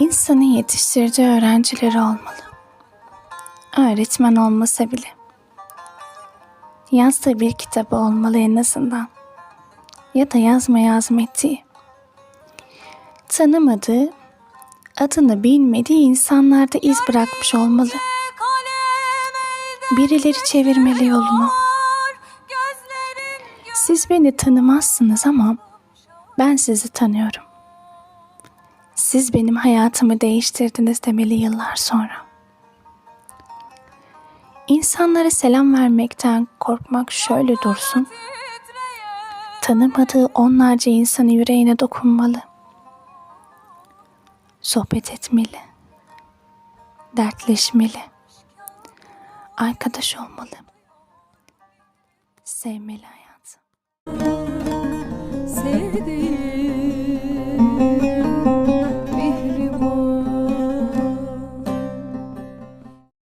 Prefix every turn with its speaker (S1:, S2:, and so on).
S1: İnsanın yetiştirdiği öğrencileri olmalı. Öğretmen olmasa bile. Yazdığı bir kitabı olmalı en azından. Ya da yazma yazma ettiği. Tanımadığı, adını bilmediği insanlarda iz bırakmış olmalı. Birileri çevirmeli yolunu. Siz beni tanımazsınız ama ben sizi tanıyorum. Siz benim hayatımı değiştirdiniz demeli yıllar sonra. İnsanlara selam vermekten korkmak şöyle dursun. Tanımadığı onlarca insanın yüreğine dokunmalı. Sohbet etmeli. Dertleşmeli. Arkadaş olmalı. Sevmeli hayatı.
S2: Sevdiğim